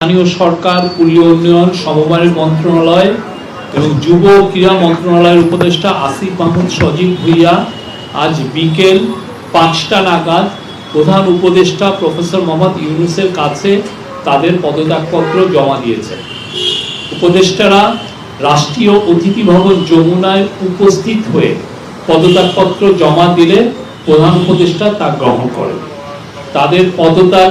স্থানীয় সরকার পল্লী উন্নয়ন সমবায়ের মন্ত্রণালয় এবং যুব ক্রীড়া মন্ত্রণালয়ের উপদেষ্টা আসিফ মাহমুদ সজীব ভুইয়া আজ বিকেল পাঁচটা নাগাদ প্রধান উপদেষ্টা প্রফেসর মোহাম্মদ ইউনুসের কাছে তাদের পদত্যাগপত্র জমা দিয়েছে। উপদেষ্টারা রাষ্ট্রীয় অতিথি ভবন যমুনায় উপস্থিত হয়ে পদত্যাগপত্র জমা দিলে প্রধান উপদেষ্টা তা গ্রহণ করেন। তাদের পদত্যাগ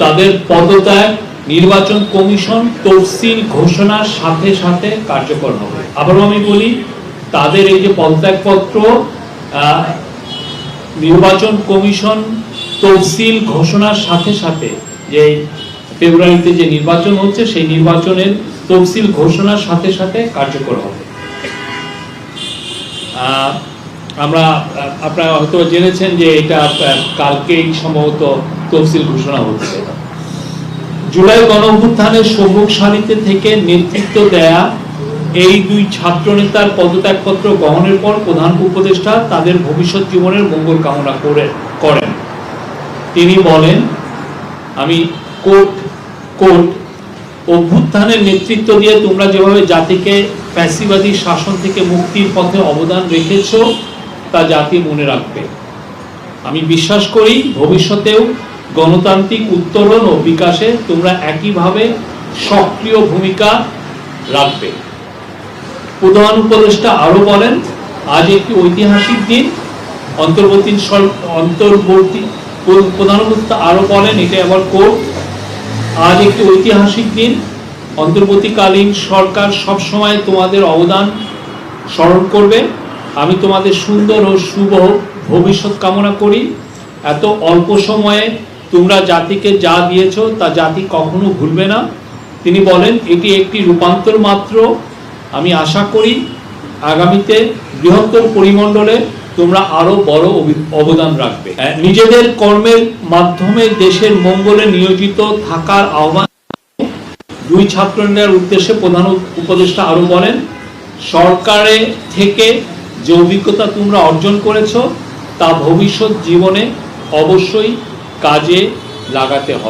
তাদের পদত্যাগ নির্বাচন কমিশন তফসিল ঘোষণার সাথে সাথে কার্যকর হবে। আবারও আমি বলি, তাদের এই যে পদত্যাগপত্র নির্বাচন কমিশন তফসিল ঘোষণার সাথে সাথে যে ফেব্রুয়ারিতে যে নির্বাচন হচ্ছে, সেই নির্বাচনের তফসিল ঘোষণার সাথে সাথে কার্যকর হবে। আমরা আপনারা হয়তো জেনেছেন যে এটা কালকেই সম্ভবত তফসিল ঘোষণা হচ্ছে। জুলাই গণ অভ্যুত্থানের সম্মুখ সারিতে থেকে নেতৃত্ব দেয়া এই দুই ছাত্র নেতার পদত্যাগপত্র গ্রহণের পর প্রধান উপদেষ্টা তাদের ভবিষ্যৎ জীবনের মঙ্গল কামনা করে, করেন। তিনি বলেন, আমি কোর্ট কোর্ট অভ্যুত্থানের নেতৃত্ব দিয়ে তোমরা যেভাবে জাতিকে ফ্যাসিবাদী শাসন থেকে মুক্তির পথে অবদান রেখেছ, তা জাতি মনে রাখবে। আমি বিশ্বাস করি ভবিষ্যতেও গণতান্ত্রিক উত্তরণ ও বিকাশে তোমরা একইভাবে সক্রিয় ভূমিকা রাখবে। প্রধান উপদেষ্টা আরও বলেন, আজ একটি ঐতিহাসিক দিন। অন্তর্বর্তী অন্তর্বর্তী প্রধান উপদেষ্টা আরও বলেন, এটা আবার কোর্ট। আজ একটি ঐতিহাসিক দিন। অন্তর্বর্তীকালীন সরকার সবসময় তোমাদের অবদান স্মরণ করবে। আমি তোমাদের সুন্দর ও শুভ ভবিষ্যৎ কামনা করি। এত অল্প সময়ে তোমরা জাতিকে যা দিয়েছ তা জাতি কখনো ভুলবে না। তিনি বলেন, এটি একটি রূপান্তর মাত্র। আমি আশা করি, আগামীতে বৃহত্তর পরিমণ্ডলে তোমরা আরও বড় অবদান রাখবে। নিজেদের কর্মের মাধ্যমে দেশের মঙ্গলে নিয়োজিত থাকার আহ্বান দুই ছাত্রদের উদ্দেশ্যে প্রধান উপদেষ্টা আরও বলেন, সরকারে থেকে যে অভিজ্ঞতা তোমরা অর্জন করেছ, তা ভবিষ্যৎ জীবনে অবশ্যই কাজে লাগাতে হবে